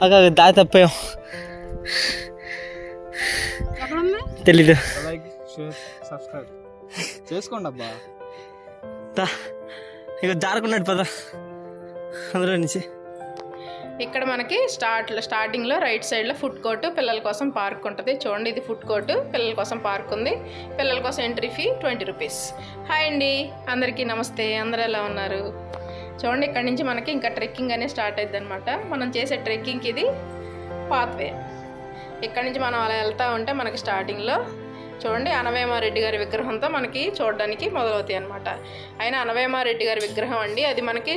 అక్క దారి తప్పాం తెలీదు లైక్ షేర్ సబ్స్క్రైబ్ చేసుకోండి అబ్బా ఇక జారుకున్నాడు పద అందులో నుంచి ఇక్కడ మనకి స్టార్ట్ స్టార్టింగ్లో రైట్ సైడ్లో ఫుడ్ కోర్ట్ పిల్లల కోసం పార్క్ ఉంటుంది చూడండి ఇది ఫుడ్ కోర్ట్ పిల్లల కోసం పార్క్ ఉంది పిల్లల కోసం entry fee twenty rupees hi అండి అందరికీ నమస్తే అందరూ ఎలా ఉన్నారు చూడండి ఇక్కడ నుంచి మనకి ఇంకా ట్రెక్కింగ్ అనేది స్టార్ట్ అయింది అనమాట మనం చేసే ట్రెక్కింగ్కి ఇది పాత్వే. ఇక్కడ నుంచి మనం అలా వెళ్తూ ఉంటే మనకి స్టార్టింగ్లో చూడండి అనవేమారెడ్డి గారి విగ్రహంతో మనకి చూడడానికి మొదలవుతాయి అనమాట అయినా అనవేమారెడ్డి గారి విగ్రహం అండి. అది మనకి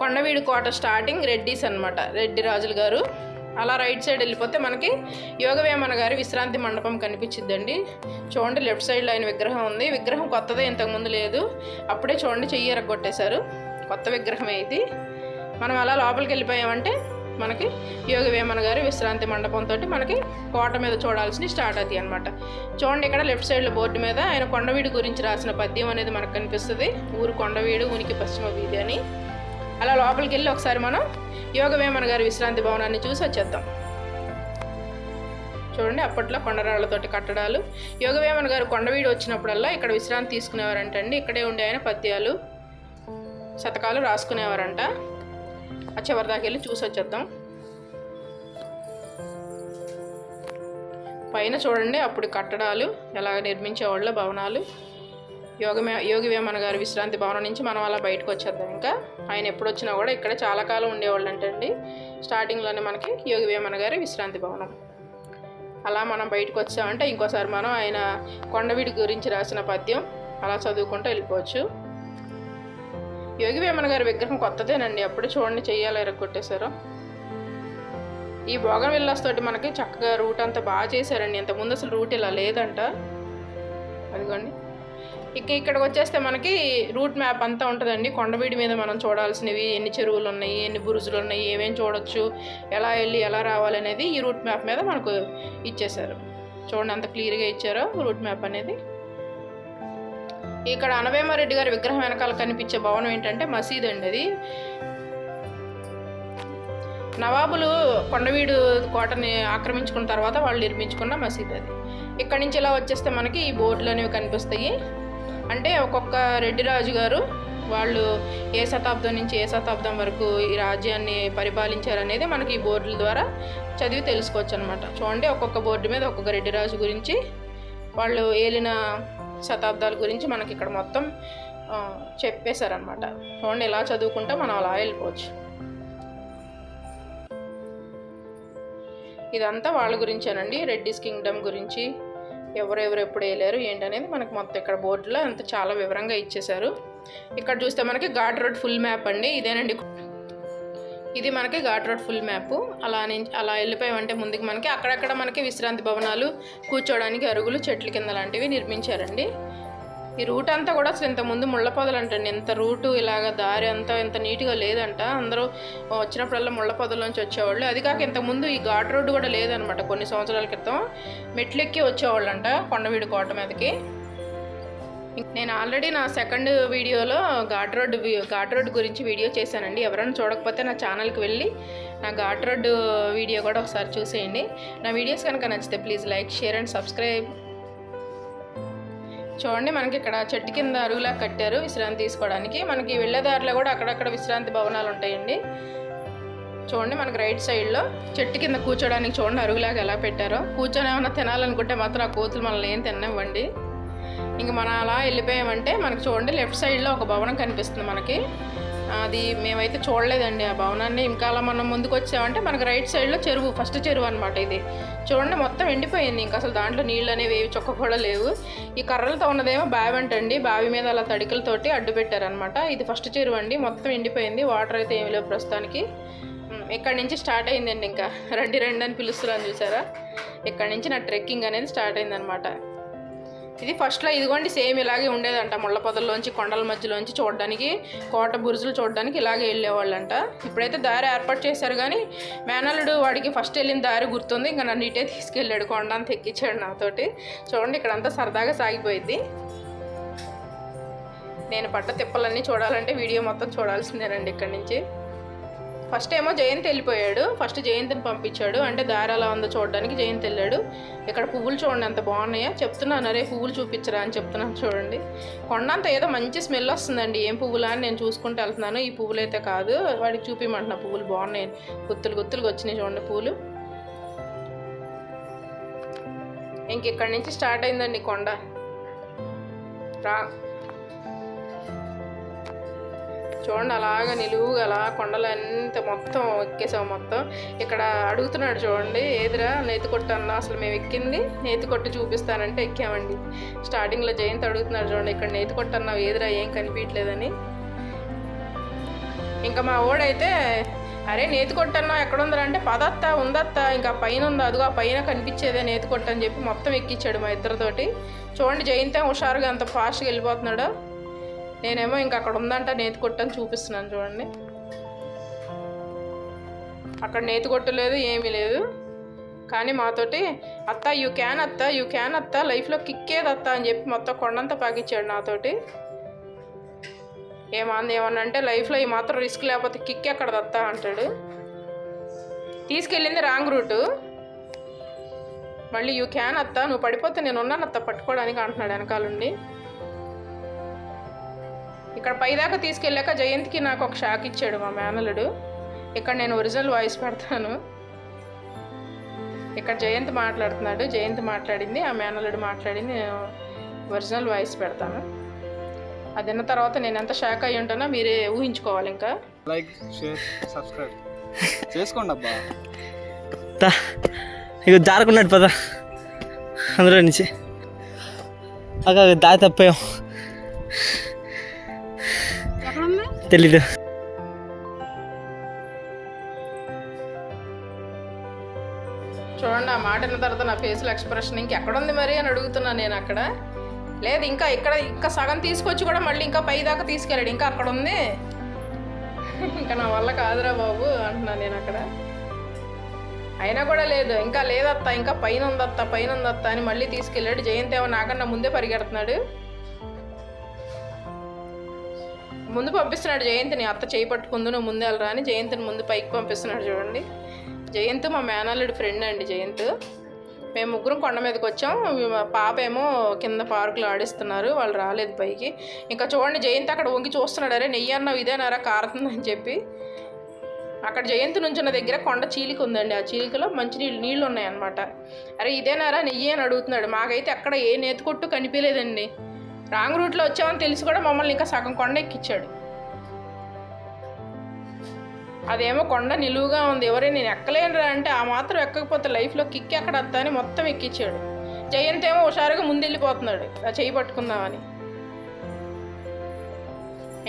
కొండవీడు కోట స్టార్టింగ్ రెడ్డిస్ అనమాట రెడ్డి రాజులు గారు. అలా రైట్ సైడ్ వెళ్ళిపోతే మనకి యోగవేమన గారి విశ్రాంతి మండపం కనిపించిద్దండి. చూడండి లెఫ్ట్ సైడ్లో ఆయన విగ్రహం ఉంది. విగ్రహం కొత్తదే ఇంతకుముందు లేదు. అప్పుడే చూడండి చెయ్యి ఎరగొట్టేశారు. కొత్త విగ్రహమే ఇది. మనం అలా లోపలికి వెళ్ళిపోయామంటే మనకి యోగ వేమన గారి విశ్రాంతి మండపంతో మనకి కోట మీద చూడాల్సినవి స్టార్ట్ అవుతాయి అనమాట చూడండి ఇక్కడ లెఫ్ట్ సైడ్లో బోర్డు మీద ఆయన కొండవీడు గురించి రాసిన పద్యం అనేది మనకు కనిపిస్తుంది. ఊరు కొండవీడు ఉనికి పశ్చిమ వీధి అని. అలా లోపలికి వెళ్ళి ఒకసారి మనం యోగ వేమన గారి విశ్రాంతి భవనాన్ని చూసి వచ్చేద్దాం. చూడండి అప్పట్లో కొండరాళ్ళతోటి కట్టడాలు. యోగవేమన్ గారు కొండవీడు వచ్చినప్పుడల్లా ఇక్కడ విశ్రాంతి తీసుకునేవారంటండి. ఇక్కడే ఉండే ఆయన పద్యాలు. శతకాలు రాసుకునేవారంట. ఆ చివరి దాకా వెళ్ళి చూసి వచ్చేద్దాం. పైన చూడండి అప్పుడు కట్టడాలు ఎలా నిర్మించేవాళ్ళ భవనాలు. యోగమే యోగి వేమన గారి విశ్రాంతి భవనం నుంచి మనం అలా బయటకు వచ్చేద్దాం ఇంకా. ఆయన ఎప్పుడు వచ్చినా కూడా ఇక్కడ చాలా కాలం ఉండేవాళ్ళు అంటండి స్టార్టింగ్లోనే మనకి యోగి వేమన గారి విశ్రాంతి భవనం. అలా మనం బయటకు వచ్చామంటే ఇంకోసారి మనం ఆయన కొండవీడి గురించి రాసిన పద్యం అలా చదువుకుంటూ వెళ్ళిపోవచ్చు. యోగి వేమన గారి విగ్రహం కొత్తదేనండి. అప్పుడు చూడండి చెయ్యాలి ఎరగొట్టేశారు ఈ భోగం విల్లాస్ తోటి మనకి చక్కగా రూట్ అంతా బాగా చేశారండి. ఇంతకుముందు అసలు రూట్ ఇలా లేదంట. అదిగోండి. ఇక ఇక్కడికి వచ్చేస్తే మనకి రూట్ మ్యాప్ అంతా ఉంటుందండి. కొండవీడి మీద మనం చూడాల్సినవి ఎన్ని చెరువులు ఉన్నాయి ఎన్ని బురుజులు ఉన్నాయి ఏమేం చూడొచ్చు ఎలా వెళ్ళి ఎలా రావాలి అనేది ఈ రూట్ మ్యాప్ మీద మనకు ఇచ్చేశారు. చూడండి అంత క్లియర్గా ఇచ్చారో రూట్ మ్యాప్ అనేది. ఇక్కడ అనవేమారెడ్డి గారి విగ్రహం వెనకాల కనిపించే భవనం ఏంటంటే మసీదు అండి అది. నవాబులు కొండవీడు కోటని ఆక్రమించుకున్న తర్వాత వాళ్ళు నిర్మించుకున్న మసీదు అది. ఇక్కడ నుంచి ఇలా వచ్చేస్తే మనకి ఈ బోర్డులు అనేవి కనిపిస్తాయి. అంటే ఒక్కొక్క రెడ్డి రాజు గారు వాళ్ళు ఏ శతాబ్దం నుంచి ఏ శతాబ్దం వరకు ఈ రాజ్యాన్ని పరిపాలించారనేది మనకి ఈ బోర్డుల ద్వారా చదివి తెలుసుకోవచ్చు అనమాట చూడండి ఒక్కొక్క బోర్డు మీద ఒక్కొక్క రెడ్డిరాజు గురించి వాళ్ళు ఏలిన శతాబ్దాల గురించి మనకి ఇక్కడ మొత్తం చెప్పేశారనమాట చూడండి ఇలా చదువుకుంటే మనం అలా వెళ్ళిపోవచ్చు. ఇదంతా వాళ్ళ గురించేనండి. రెడ్డిస్ కింగ్డమ్ గురించి ఎవరెవరు ఎప్పుడు వేయలేరు ఏంటనేది మనకు మొత్తం ఇక్కడ బోర్డులో అంత చాలా వివరంగా ఇచ్చేశారు. ఇక్కడ చూస్తే మనకి ఘాట్ రోడ్ ఫుల్ మ్యాప్ అండి. ఇదేనండి ఇది మనకి ఘాట్ రోడ్ ఫుల్ మ్యాప్. అలా నుంచి అలా వెళ్ళిపోయామంటే ముందుకు మనకి అక్కడక్కడ మనకి విశ్రాంతి భవనాలు కూర్చోడానికి అరుగులు చెట్ల కింద లాంటివి నిర్మించారండి. ఈ రూట్ అంతా కూడా అసలు ఇంత ముందు ముళ్ళ పొదలు అంటండి ఇంత రూటు ఇలాగ దారి అంతా ఇంత నీట్గా లేదంట. అందరూ వచ్చినప్పుడల్లా ముళ్ళ పొదల్లోంచి వచ్చేవాళ్ళు. అది కాక ఇంత ముందు ఈ ఘాట్ రోడ్డు కూడా లేదనమాట కొన్ని సంవత్సరాల క్రితం. మెట్లెక్కి వచ్చేవాళ్ళంట కొండవీడు కోట మీదకి. నేను ఆల్రెడీ నా సెకండ్ వీడియోలో ఘాట్ రోడ్ ఘాట్ రోడ్ గురించి వీడియో చేశానండి. ఎవరైనా చూడకపోతే నా ఛానల్కి వెళ్ళి నా ఘాట్ రోడ్ వీడియో కూడా ఒకసారి చూసేయండి. నా వీడియోస్ కనుక నచ్చితే please like share and subscribe. చూడండి మనకి ఇక్కడ చెట్టు కింద అరుగులా కట్టారు విశ్రాంతి తీసుకోవడానికి. మనకి వెళ్ళేదారిలో కూడా అక్కడక్కడ విశ్రాంతి భవనాలు ఉంటాయండి. చూడండి మనకి రైట్ సైడ్లో చెట్టు కింద కూర్చోడానికి చూడండి అరుగులాగా ఎలా పెట్టారో. కూర్చొని ఏమైనా తినాలనుకుంటే మాత్రం ఆ కోతులు మనల్ని ఏం తినవ్వండి ఇంక మనం అలా వెళ్ళిపోయామంటే మనకు చూడండి లెఫ్ట్ సైడ్లో ఒక భవనం కనిపిస్తుంది మనకి. అది మేమైతే చూడలేదండి ఆ భవనాన్ని. ఇంకా అలా మనం ముందుకు వచ్చామంటే మనకు రైట్ సైడ్లో చెరువు ఫస్ట్ చెరువు అనమాట ఇది. చూడండి మొత్తం ఎండిపోయింది. ఇంకా అసలు దాంట్లో నీళ్ళు అనేవి ఏవి చొక్క కూడా లేవు. ఈ కర్రలతో ఉన్నదేమో బావి అంటండి. బావి మీద అలా తడికలతోటి అడ్డు పెట్టారనమాట ఇది ఫస్ట్ చెరువు అండి. మొత్తం ఎండిపోయింది. వాటర్ అయితే ఏమి లేవు ప్రస్తుతానికి. ఇక్కడ నుంచి స్టార్ట్ అయిందండి ఇంకా. రండి రండి అని పిలుస్తున్నాను చూసారా? ఇక్కడ నుంచి నా ట్రెక్కింగ్ అనేది స్టార్ట్ అయిందనమాట ఇది ఫస్ట్లో ఇదిగోండి సేమ్ ఇలాగే ఉండేదంట. ముళ్ళ పొదల్లోంచి కొండల మధ్యలోంచి చూడడానికి కోట బురుజులు చూడడానికి ఇలాగే వెళ్ళేవాళ్ళంట. ఇప్పుడైతే దారి ఏర్పాటు చేశారు కానీ మేనల్లుడు వాడికి ఫస్ట్ వెళ్ళిన దారి గుర్తుంది. ఇంకా నన్ను ఇటే తీసుకెళ్ళాడు కొండ అంతా నాతోటి. చూడండి ఇక్కడంతా సరదాగా సాగిపోయింది నేను పడ్డ తిప్పలన్నీ చూడాలంటే వీడియో మొత్తం చూడాల్సిందేనండి ఇక్కడి నుంచి. ఫస్ట్ ఏమో జయంత్ వెళ్ళిపోయాడు. ఫస్ట్ జయంత్ని పంపించాడు. అంటే దారి ఉందో చూడడానికి జయంత్ వెళ్ళాడు. ఇక్కడ పువ్వులు చూడండి ఎంత బాగున్నాయో. చెప్తున్నాను అరే పువ్వులు చూపించరా అని చెప్తున్నాను చూడండి. కొండంత ఏదో మంచి స్మెల్ వస్తుందండి. ఏం పువ్వులా అని నేను చూసుకుంటూ వెళ్తున్నాను. ఈ పువ్వులు అయితే కాదు. వాడికి చూపిమంటున్నా పువ్వులు బాగున్నాయి. గుత్తులు గుత్తులుగా వచ్చినాయి చూడండి పువ్వులు. ఇంక ఇక్కడి నుంచి స్టార్ట్ అయిందండి కొండ. రా. చూడండి అలాగా నిలువుగా అలా కొండలు అంత మొత్తం ఎక్కేసాం మొత్తం. ఇక్కడ అడుగుతున్నాడు చూడండి ఏదిరా నేతి కొట్టు అన్న అసలు మేము ఎక్కింది? నేతి కొట్టు చూపిస్తానంటే ఎక్కామండి. స్టార్టింగ్లో జయంత్ అడుగుతున్నాడు చూడండి ఇక్కడ నేతి కొట్టు అన్నావు ఏదిరా ఏం కనిపించలేదని ఇంకా మా ఓడైతే అరే నేతి కొట్టన్నా ఎక్కడ ఉందిరా అంటే పదత్తా ఉందత్తా ఇంకా పైన ఉంది అదిగో ఆ పైన కనిపించేదే నేతి కొట్టు అని చెప్పి మొత్తం ఎక్కించాడు మా ఇద్దరితోటి. చూడండి జయంతే హుషారుగా అంత ఫాస్ట్గా వెళ్ళిపోతున్నాడు. నేనేమో ఇంకా అక్కడ ఉందంట నేతి కొట్టని చూపిస్తున్నాను చూడండి. అక్కడ నేతి కొట్టలేదు ఏమీ లేదు. కానీ మాతోటి అత్త యూ క్యాన్ అత్త యూ క్యాన్ అత్త లైఫ్లో కిక్కేది అత్త అని చెప్పి మొత్తం కొండంతా పాకిచ్చాడు నాతోటి. ఏమంది ఏమన్నా అంటే లైఫ్లో ఈ మాత్రం రిస్క్ లేకపోతే కిక్ ఎక్కడ దత్తా అంటాడు. తీసుకెళ్ళింది రాంగ్ రూటు మళ్ళీ యూ క్యాన్ అత్త నువ్వు పడిపోతే నేను ఉన్నాను అత్త పట్టుకోవడానికి అంటున్నాడు వెనకాలండి ఇక్కడ పైదాకా తీసుకెళ్ళాక జయంత్కి నాకు ఒక షాక్ ఇచ్చాడు మా మేనలుడు. ఇక్కడ నేను ఒరిజినల్ వాయిస్ పెడతాను. ఇక్కడ జయంత్ మాట్లాడుతున్నాడు జయంత్ మాట్లాడింది ఆ మేనలుడు మాట్లాడింది నేను ఒరిజినల్ వాయిస్ పెడతాను. అది విన్న తర్వాత నేను ఎంత షాక్ అయి ఉంటానో మీరే ఊహించుకోవాలి ఇంకా. Like share subscribe. చేసుకోండి అబ్బా. ఇక జారుకున్నాడు పద. అందులో నుంచి. అక్క దారి తప్పాం. తెలీదు. చూడండి ఆ మాట విన్న తర్వాత నా ఫేస్లో ఎక్స్ప్రెషన్ ఇంకెక్కడుంది మరి అని అడుగుతున్నాను నేను అక్కడ. లేదు ఇంకా ఇక్కడ ఇంకా సగం తీసుకొచ్చి కూడా మళ్ళీ ఇంకా పై దాకా తీసుకెళ్ళాడు. ఇంకా అక్కడ ఉంది ఇంకా నా వల్ల కాదురా బాబు అంటున్నాను నేను అక్కడ. అయినా కూడా లేదు. ఇంకా లేదత్తా ఇంకా పైన ఉందత్తా పైన ఉందత్తా అని మళ్ళీ తీసుకెళ్ళాడు. జయంత్ ఏమో నాకన్నా ముందే పరిగెడుతున్నాడు. ముందు పంపిస్తున్నాడు జయంతిని అత్త చేయి పట్టుకుందు నువ్వు ముందే వెళ్ళరా అని జయంతిని ముందు పైకి పంపిస్తున్నాడు చూడండి. జయంత్ మా మేనల్లుడి ఫ్రెండ్ అండి జయంత్. మేము ముగ్గురం కొండ మీదకి వచ్చాం. మా పాప ఏమో కింద పార్కులో ఆడిస్తున్నారు వాళ్ళు రాలేదు పైకి. ఇంకా చూడండి జయంత్ అక్కడ వంగి చూస్తున్నాడు అరే నెయ్యి అన్నావు ఇదేనారా కారుతుందని చెప్పి. అక్కడ జయంతి నుంచున్న దగ్గర కొండ చీలిక ఉందండి. ఆ చీలికలో మంచి నీళ్ళు నీళ్ళు ఉన్నాయన్నమాట. అరే ఇదేనారా నెయ్యి అని అడుగుతున్నాడు. మాకైతే అక్కడ ఏ నేతికొట్టు కనిపించలేదండి. రాంగ్ రూట్లో వచ్చామని తెలిసి కూడా మమ్మల్ని ఇంకా సగం కొండ ఎక్కించాడు అదేమో కొండ నిలువుగా ఉంది. ఎవరే నేను ఎక్కలేనురా అంటే ఆ మాత్రం ఎక్కకపోతే లైఫ్లో కిక్ ఎక్కడ అని మొత్తం ఎక్కించాడు జయంత్ ఏమో హుషారుగా ముందెళ్ళిపోతున్నాడు. ఆ చేయి పట్టుకుందామని.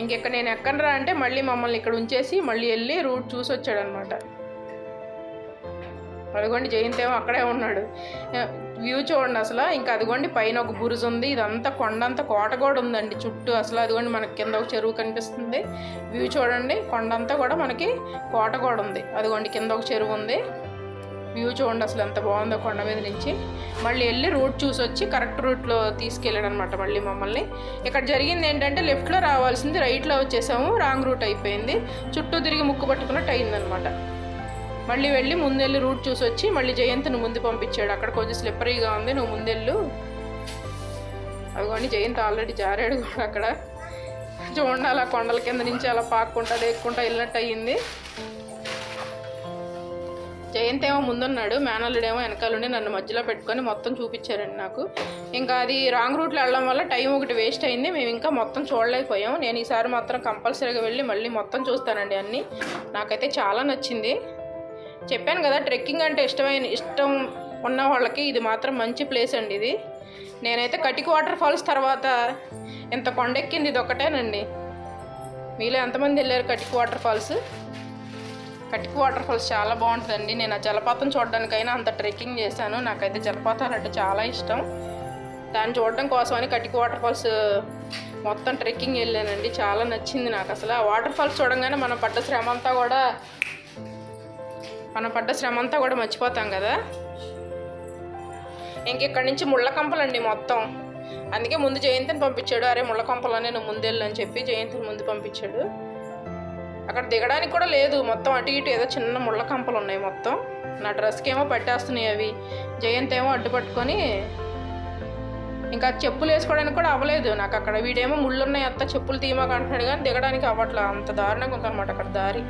ఇంకెక్కడ నేను ఎక్కనరా అంటే మళ్ళీ మమ్మల్ని ఇక్కడ ఉంచేసి మళ్ళీ వెళ్ళి రూట్ చూసి వచ్చాడనమాట అదిగోండి జయంత్ ఏమో అక్కడే ఉన్నాడు. వ్యూ చూడండి అసలు. ఇంకా అదిగోండి పైన ఒక బురుజు ఉంది. ఇదంతా కొండంతా కోట కూడా ఉందండి చుట్టూ. అసలు అదిగోండి మనకి కింద ఒక చెరువు కనిపిస్తుంది. వ్యూ చూడండి కొండంతా కూడా మనకి కోట కూడా ఉంది. అదిగోండి కింద ఒక చెరువు ఉంది. వ్యూ చూడండి అసలు ఎంత బాగుందో కొండ మీద నుంచి. మళ్ళీ వెళ్ళి రూట్ చూసి వచ్చి కరెక్ట్ రూట్లో తీసుకెళ్ళాడు అనమాట మళ్ళీ మమ్మల్ని. ఇక్కడ జరిగింది ఏంటంటే లెఫ్ట్లో రావాల్సింది రైట్లో వచ్చేసాము. రాంగ్ రూట్ అయిపోయింది. చుట్టూ తిరిగి ముక్కు పట్టుకున్నట్టు అయిందనమాట. మళ్ళీ వెళ్ళి ముందెళ్ళి రూట్ చూసి వచ్చి మళ్ళీ జయంత్ని ముందు పంపించాడు. అక్కడ కొంచెం స్లిప్పరీగా ఉంది నువ్వు ముందెళ్ళు. అవి జయంత్ ఆల్రెడీ జారాడు కూడా అక్కడ. చూడండి అలా కొండల కింద నుంచి అలా పాక్కుంటా లేకుండా వెళ్ళినట్టు అయ్యింది. జయంత్ ఏమో ముందున్నాడు మేనల్లుడేమో వెనకాలండి నన్ను మధ్యలో పెట్టుకొని మొత్తం చూపించారండి నాకు. ఇంకా అది రాంగ్ రూట్లో వెళ్ళడం వల్ల టైం ఒకటి వేస్ట్ అయింది మేము ఇంకా మొత్తం చూడలేకపోయాం నేను ఈసారి మాత్రం కంపల్సరీగా వెళ్ళి మళ్ళీ మొత్తం చూస్తానండి అన్నీ. నాకైతే చాలా నచ్చింది. చెప్పాను కదా ట్రెక్కింగ్ అంటే ఇష్టమైన ఇష్టం ఉన్న వాళ్ళకి ఇది మాత్రం మంచి ప్లేస్ అండి ఇది. నేనైతే కటిక వాటర్ ఫాల్స్ తర్వాత ఇంత కొండెక్కింది ఇది ఒకటేనండి. మీలో ఎంతమంది వెళ్ళారు Katika waterfalls? Katika water falls చాలా బాగుంటుందండి. నేను ఆ జలపాతం చూడడానికైనా అంత ట్రెక్కింగ్ చేశాను. నాకైతే జలపాతాలు అంటే చాలా ఇష్టం. దాన్ని చూడడం కోసమని కటిక వాటర్ ఫాల్స్ మొత్తం ట్రెక్కింగ్ వెళ్ళానండి. చాలా నచ్చింది నాకు. అసలు ఆ వాటర్ ఫాల్స్ చూడంగానే మనం పడ్డ శ్రమ అంతా కూడా మనం పడ్డ శ్రమ అంతా కూడా మర్చిపోతాం కదా? ఇంక ఇక్కడి నుంచి ముళ్ళకంపలండి మొత్తం. అందుకే ముందు జయంతిని పంపించాడు. అరే ముళ్ళకంపలనే నువ్వు ముందెళ్ళు అని చెప్పి జయంతిని ముందు పంపించాడు. అక్కడ దిగడానికి కూడా లేదు. మొత్తం అటు ఇటు ఏదో చిన్న ముళ్ళకంపలు ఉన్నాయి మొత్తం. నా డ్రెస్కి ఏమో పట్టేస్తున్నాయి అవి. జయంత్ ఏమో అడ్డు పట్టుకొని ఇంకా చెప్పులు వేసుకోవడానికి కూడా అవ్వలేదు. నాకు అక్కడ వీడేమో ముళ్ళు ఉన్నాయి అత్త చెప్పులు తీయమాక అంటున్నాడు కానీ దిగడానికి అవ్వట్లా. అంత దారుణంగా ఉందన్నమాట అక్కడ దారి.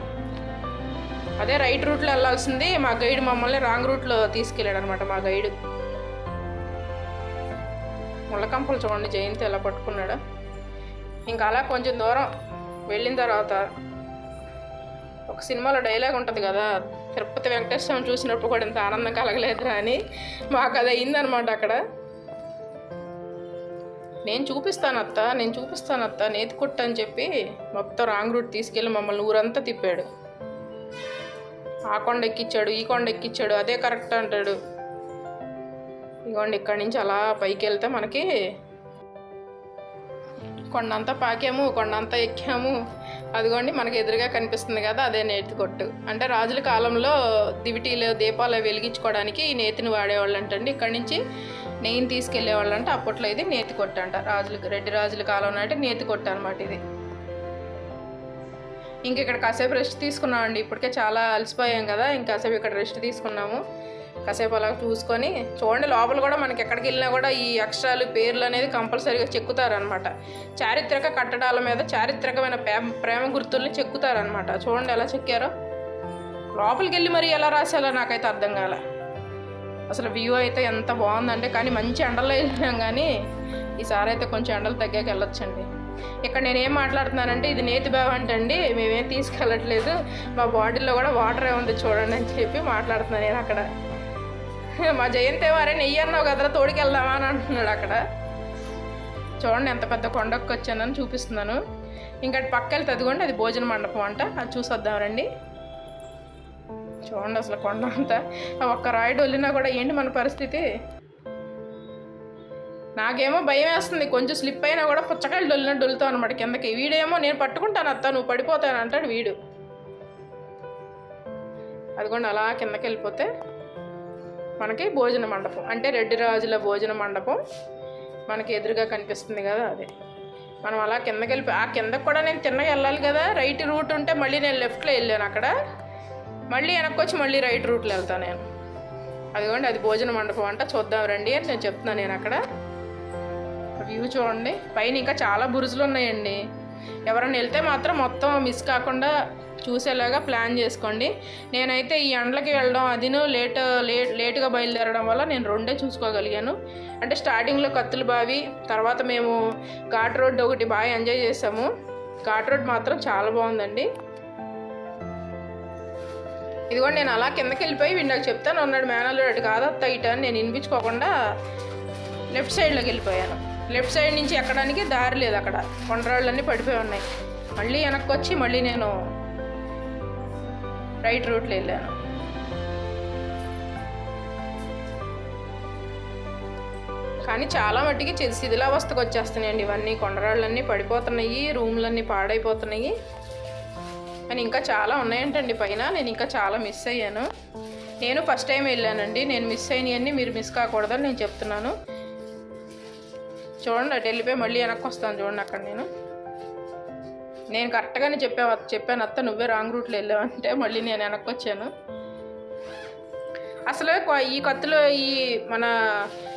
అదే రైట్ రూట్లో వెళ్ళాల్సింది. మా గైడ్ మమ్మల్ని రాంగ్ రూట్లో తీసుకెళ్ళాడు అనమాట మా గైడ్ ముళ్ళకంపలు చూడండి జయంతి ఎలా పట్టుకున్నాడు. ఇంకా అలా కొంచెం దూరం వెళ్ళిన తర్వాత ఒక సినిమాలో డైలాగ్ ఉంటుంది కదా తిరుపతి వెంకటేశ్వరం చూసినప్పుడు కూడా ఇంత ఆనందం కలగలేదురా అని మాకు అది అయిందనమాట అక్కడ. నేను చూపిస్తాను అత్త నేను చూపిస్తాను అత్త నేతి కొట్ట అని చెప్పి మొత్తం రాంగ్ రూట్ తీసుకెళ్ళి మమ్మల్ని ఊరంతా తిప్పాడు. ఆ కొండ ఎక్కిచ్చాడు ఈ కొండ ఎక్కించాడు అదే కరెక్ట్ అంటాడు. ఇగోండి ఇక్కడి నుంచి అలా పైకి వెళ్తే మనకి కొండంతా పాకాము కొండంతా ఎక్కాము. అదిగోండి మనకి ఎదురుగా కనిపిస్తుంది కదా అదే నేతి కొట్టు అంటే రాజుల కాలంలో దివిటీలు దీపాలు వెలిగించుకోవడానికి ఈ నేతిని వాడేవాళ్ళు అంటండి ఇక్కడి నుంచి నెయ్యిని తీసుకెళ్ళేవాళ్ళు అంటే అప్పట్లో ఇది నేతి కొట్టు అంట. రాజులు రెడ్డి రాజుల కాలం నాటి నేతి కొట్టు అనమాట ఇది. ఇంక ఇక్కడ కాసేపు రెస్ట్ తీసుకున్నామండి. ఇప్పటికే చాలా అలసిపోయాం కదా ఇంకాసేపు ఇక్కడ రెస్ట్ తీసుకున్నాము. కాసేపు అలా చూసుకొని చూడండి లోపల కూడా మనకి ఎక్కడికి వెళ్ళినా కూడా ఈ అక్షరాలు పేర్లు అనేది కంపల్సరీగా చెక్కుతారనమాట చారిత్రక కట్టడాల మీద చారిత్రకమైన ప్రేమ ప్రేమ గుర్తుల్ని చెక్కుతారనమాట చూడండి ఎలా చెక్కారో. లోపలికి వెళ్ళి మరి ఎలా రాశాలో నాకైతే అర్థం కాలే. అసలు వ్యూ అయితే ఎంత బాగుందంటే కానీ మంచి ఎండలో వెళ్ళినాం కానీ ఈసారి అయితే కొంచెం ఎండలు తగ్గాక వెళ్ళొచ్చండి. ఇక్కడ నేనేం మాట్లాడుతున్నానంటే ఇది నేతి బావ అండి మేమేం తీసుకెళ్ళట్లేదు. మా బాడీలో కూడా వాటర్ ఉంది చూడండి అని చెప్పి మాట్లాడుతున్నాను నేను అక్కడ. మా జయంతి వారే అరే నెయ్యి అన్నావు కదరా తోడుకెళ్దామా అని అంటున్నాడు అక్కడ. చూడండి ఎంత పెద్ద కొండకు వచ్చానని చూపిస్తున్నాను. ఇంకా పక్క వెళ్తే అదిగోండి అది భోజన మండపం అంట. అది చూసొద్దాం రండి. చూడండి అసలు కొండ అంతా. ఒక్క రాయిడు వెళ్ళినా కూడా ఏంటి మన పరిస్థితి? నాకేమో భయం వేస్తుంది. కొంచెం స్లిప్ అయినా కూడా పుచ్చకాయలు డొల్లిన డొల్లుతావు అనమాట కిందకి. వీడేమో నేను పట్టుకుంటాను అత్త నువ్వు పడిపోతాను అంటాడు వీడు. అదిగోండి అలా కిందకి వెళ్ళిపోతే మనకి భోజన మండపం. అంటే రెడ్డి రాజుల భోజన మండపం మనకి ఎదురుగా కనిపిస్తుంది కదా అదే. మనం అలా కిందకి వెళ్ళి ఆ కిందకి కూడా నేను తిన్నగా వెళ్ళాలి కదా. రైట్ రూట్ ఉంటే మళ్ళీ నేను లెఫ్ట్లో వెళ్ళాను అక్కడ. మళ్ళీ వెనక్కి వచ్చి మళ్ళీ రైట్ రూట్లో వెళ్తాను నేను. అదిగోండి అది భోజన మండపం అంట. చూద్దాం రండి అని నేను చెప్తున్నాను నేను అక్కడ. వ్యూ చూడండి. పైన ఇంకా చాలా బురుజులు ఉన్నాయండి. ఎవరైనా వెళ్తే మాత్రం మొత్తం మిస్ కాకుండా చూసేలాగా ప్లాన్ చేసుకోండి. నేనైతే ఈ ఎండలకి వెళ్ళడం అదిను లేట్ లేట్ లేటుగా బయలుదేరడం వల్ల నేను రెండే చూసుకోగలిగాను. అంటే స్టార్టింగ్లో కత్తుల బావి తర్వాత మేము ఘాట్ రోడ్ ఒకటి బాగా ఎంజాయ్ చేసాము. ఘాట్ రోడ్ మాత్రం చాలా బాగుందండి. ఇదిగో నేను అలా కిందకి వెళ్ళిపోయి వీడు నాకు చెప్తాను. అన్నాడు మేనల్లుడు. అటు కాదత్త ఇటు అని నేను వినిపించుకోకుండా లెఫ్ట్ సైడ్లోకి వెళ్ళిపోయాను. లెఫ్ట్ సైడ్ నుంచి ఎక్కడానికి దారి లేదు అక్కడ. కొండరాళ్ళన్నీ పడిపోయి ఉన్నాయి. మళ్ళీ వెనక్కి వచ్చి మళ్ళీ నేను రైట్ రూట్లో వెళ్ళాను. కానీ చాలా మట్టికి శిథిలావస్థకు వచ్చేస్తున్నాయండి ఇవన్నీ. కొండరాళ్ళన్నీ పడిపోతున్నాయి రూమ్లన్నీ పాడైపోతున్నాయి. కానీ ఇంకా చాలా ఉన్నాయంటండి పైన. నేను ఇంకా చాలా మిస్ అయ్యాను. నేను ఫస్ట్ టైం వెళ్ళానండి. నేను మిస్ అయినవన్నీ మీరు మిస్ కాకూడదని నేను చెప్తున్నాను. చూడండి అటు వెళ్ళిపోయి మళ్ళీ వెనక్కి వస్తాను చూడండి అక్కడ నేను. నేను కరెక్ట్గానే చెప్పా చెప్పాను అత్త నువ్వే రాంగ్ రూట్లో వెళ్ళావంటే మళ్ళీ నేను వెనక్కి వచ్చాను. అసలు ఈ కత్తులో ఈ మన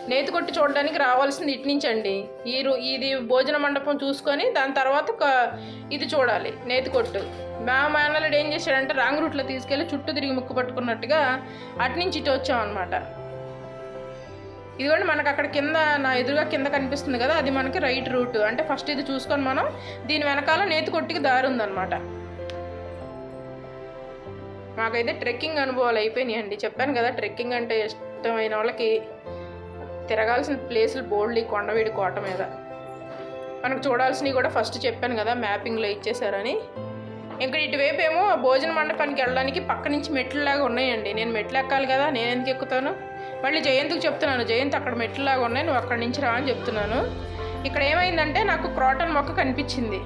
నేతి కొట్టి చూడడానికి రావాల్సింది ఇటు నుంచి అండి. ఈ రూ- ఇది భోజన మండపం చూసుకొని దాని తర్వాత ఒక- ఇది చూడాలి నేతి కొట్టు. మా మేనల్లుడు ఏం చేశాడంటే రాంగ్ రూట్లో తీసుకెళ్ళి చుట్టూ తిరిగి ముక్కు పట్టుకున్నట్టుగా అటు నుంచి ఇటు వచ్చాం అనమాట ఇదిగోండి మనకు అక్కడ కింద నా ఎదురుగా కింద కనిపిస్తుంది కదా అది మనకి రైట్ రూట్ అంటే ఫస్ట్ ఇది చూసుకొని మనం దీని వెనకాల నేతి కొట్టికి దారి ఉందన్నమాట. మాకైతే ట్రెక్కింగ్ అనుభవాలు అయిపోయినాయండి. చెప్పాను కదా ట్రెక్కింగ్ అంటే ఇష్టమైన వాళ్ళకి తిరగాల్సిన ప్లేసులు బోల్డ్లీ కొండవీడి కోట మీద. మనకు చూడాల్సినవి కూడా ఫస్ట్ చెప్పాను కదా మ్యాపింగ్లో ఇచ్చేసారని ఇంకా ఇటువైపు ఏమో భోజన మండపానికి వెళ్ళడానికి పక్క నుంచి మెట్లులాగా ఉన్నాయండి. నేను మెట్లు ఎక్కాలి కదా నేను ఎందుకు ఎక్కుతాను? మళ్ళీ జయంత్కి చెప్తున్నాను. జయంత్ అక్కడ మెట్లులాగా ఉన్నాయి. నువ్వు అక్కడి నుంచి రా అని చెప్తున్నాను. ఇక్కడ ఏమైందంటే నాకు క్రాటన్ మొక్క కనిపించింది.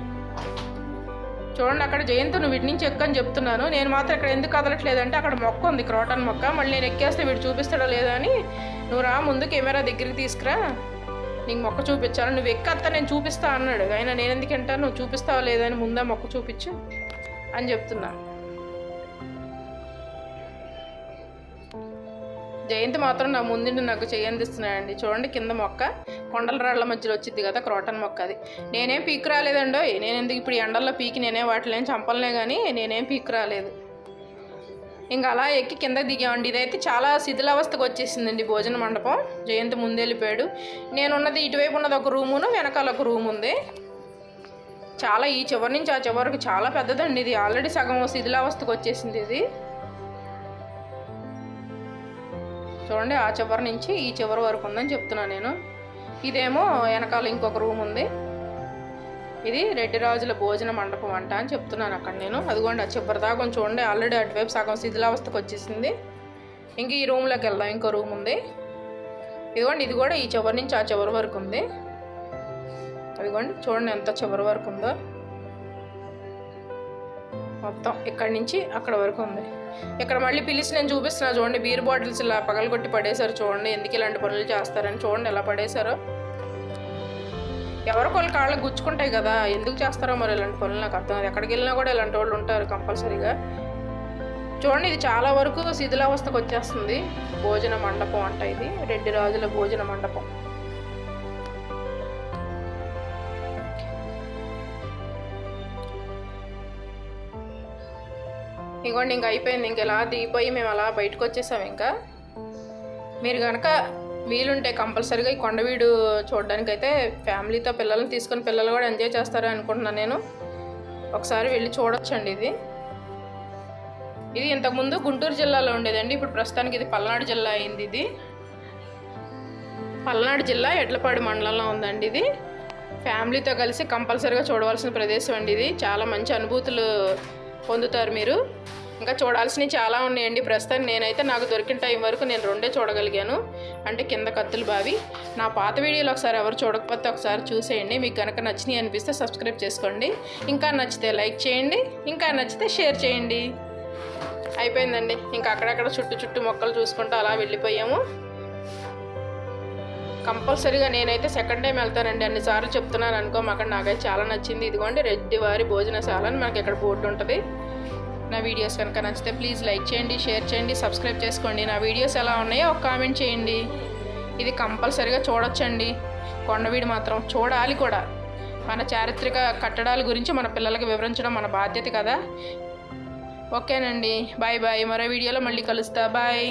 చూడండి అక్కడ జయంత్ నువ్వు వీటి నుంచి ఎక్కని చెప్తున్నాను. నేను మాత్రం ఇక్కడ ఎందుకు కదలట్లేదంటే అక్కడ మొక్క ఉంది క్రాటన్ మొక్క. మళ్ళీ నేను ఎక్కేస్తే వీడు చూపిస్తాడో లేదా అని. నువ్వు రా ముందు కెమెరా దగ్గరికి తీసుకురా. నీకు మొక్క చూపించాను నువ్వు ఎక్కత్తా నేను చూపిస్తా అన్నాడు. అయినా నేను ఎందుకు అంటాను నువ్వు చూపిస్తావా లేదా అని మొక్క చూపించు అని చెప్తున్నాను జయంతి మాత్రం నా ముందుండి నాకు చేయందిస్తున్నాయండి చూడండి కింద మొక్క కొండల రాళ్ళ మధ్యలో వచ్చింది కదా క్రోటన్ మొక్క అది. నేనేం పీక్ రాలేదండో నేను ఎందుకు ఇప్పుడు ఎండల్లో పీకి నేనే వాటిని ఏం చంపలనే కానీ నేనేం పీక్ రాలేదు. ఇంకా అలా ఎక్కి కింద దిగామండి. ఇదైతే చాలా శిథిలావస్థకు వచ్చేసిందండి భోజన మండపం. జయంతి ముందు వెళ్ళిపోయాడు. నేనున్నది ఇటువైపు ఉన్నది ఒక రూమును వెనకాల ఒక రూమ్ ఉంది. చాలా ఈ చివరి నుంచి ఆ చివరికి చాలా పెద్దదండి ఇది. ఆల్రెడీ సగం శిథిలావస్థకు వచ్చేసింది ఇది. చూడండి ఆ చివరి నుంచి ఈ చివరి వరకు ఉందని చెప్తున్నాను నేను. ఇదేమో వెనకాల ఇంకొక రూమ్ ఉంది. ఇది రెడ్డి రాజుల భోజన మండపం అంట అని చెప్తున్నాను అక్కడ నేను. అదిగోండి ఆ చివరి దాకా చూడండి ఆల్రెడీ అటువైపు సగం శిథిలావస్థకు వచ్చేసింది. ఇంక ఈ రూమ్లోకి వెళ్దాం ఇంకో రూమ్ ఉంది. ఇదిగోండి ఇది కూడా ఈ చివరి నుంచి ఆ చివరి వరకు ఉంది. అదిగోండి చూడండి ఎంత చివరి వరకు ఉందో. మొత్తం ఇక్కడి నుంచి అక్కడ వరకు ఉంది. ఇక్కడ మళ్ళీ పిలిచి నేను చూపిస్తున్నా చూడండి బీర్ బాటిల్స్ ఇలా పగలగొట్టి పడేశారు చూడండి ఎందుకు ఇలాంటి పనులు చేస్తారని చూడండి ఎలా పడేశారో. ఎవరికి వాళ్ళ కాళ్ళకి గుచ్చుకుంటాయి కదా ఎందుకు చేస్తారో మరి ఇలాంటి పనులు నాకు అర్థం కాదు. ఎక్కడికి వెళ్ళినా కూడా ఇలాంటి వాళ్ళు ఉంటారు కంపల్సరీగా. చూడండి ఇది చాలా వరకు శిథిలావస్థకు వచ్చేస్తుంది. భోజన మండపం అంట ఇది రెడ్డి రాజుల భోజన మండపం. ఇంకోండి ఇంక అయిపోయింది. ఇంక ఇలా దిగిపోయి మేము అలా బయటకు వచ్చేసాం ఇంకా. మీరు కనుక వీలుంటే కంపల్సరీగా ఈ కొండవీడు చూడడానికి అయితే ఫ్యామిలీతో పిల్లల్ని తీసుకొని పిల్లలు కూడా ఎంజాయ్ చేస్తారని అనుకుంటున్నాను నేను. ఒకసారి వెళ్ళి చూడొచ్చండి ఇది. ఇది ఇంతకుముందు గుంటూరు జిల్లాలో ఉండేదండి. ఇప్పుడు ప్రస్తుతానికి ఇది పల్నాడు జిల్లా అయింది ఇది. పల్నాడు జిల్లా ఎడ్లపాడు మండలంలో ఉందండి ఇది. ఫ్యామిలీతో కలిసి కంపల్సరీగా చూడవలసిన ప్రదేశం అండి ఇది. చాలా మంచి అనుభూతులు పొందుతారు మీరు. ఇంకా చూడాల్సినవి చాలా ఉన్నాయండి. ప్రస్తుతం నేనైతే నాకు దొరికిన టైం వరకు నేను రెండే చూడగలిగాను. అంటే కింద కత్తులు బావి. నా పాత వీడియోలు ఒకసారి ఎవరు చూడకపోతే ఒకసారి చూసేయండి. మీకు కనుక నచ్చినాయి అనిపిస్తే సబ్స్క్రైబ్ చేసుకోండి. ఇంకా నచ్చితే లైక్ చేయండి. ఇంకా నచ్చితే షేర్ చేయండి. అయిపోయిందండి. ఇంకా అక్కడక్కడ చుట్టూ చుట్టూ మొక్కలు చూసుకుంటూ అలా వెళ్ళిపోయాము. కంపల్సరీగా నేనైతే సెకండ్ టైం వెళ్తానండి. అన్నిసార్లు చెప్తున్నాను అనుకో అక్కడ నాకైతే చాలా నచ్చింది. ఇదిగోండి రెడ్డివారి భోజనశాల అని మనకి ఇక్కడ బోర్డు ఉంటుంది. నా వీడియోస్ కనుక నచ్చితే ప్లీజ్ లైక్ చేయండి షేర్ చేయండి సబ్స్క్రైబ్ చేసుకోండి. నా వీడియోస్ ఎలా ఉన్నాయో ఒక కామెంట్ చేయండి. ఇది కంపల్సరీగా చూడొచ్చండి. కొండవీడు మాత్రం చూడాలి కూడా. మన చారిత్రక కట్టడాల గురించి మన పిల్లలకి వివరించడం మన బాధ్యత కదా. ఓకేనండి. బాయ్ బాయ్ మరో వీడియోలో మళ్ళీ కలుస్తా. బాయ్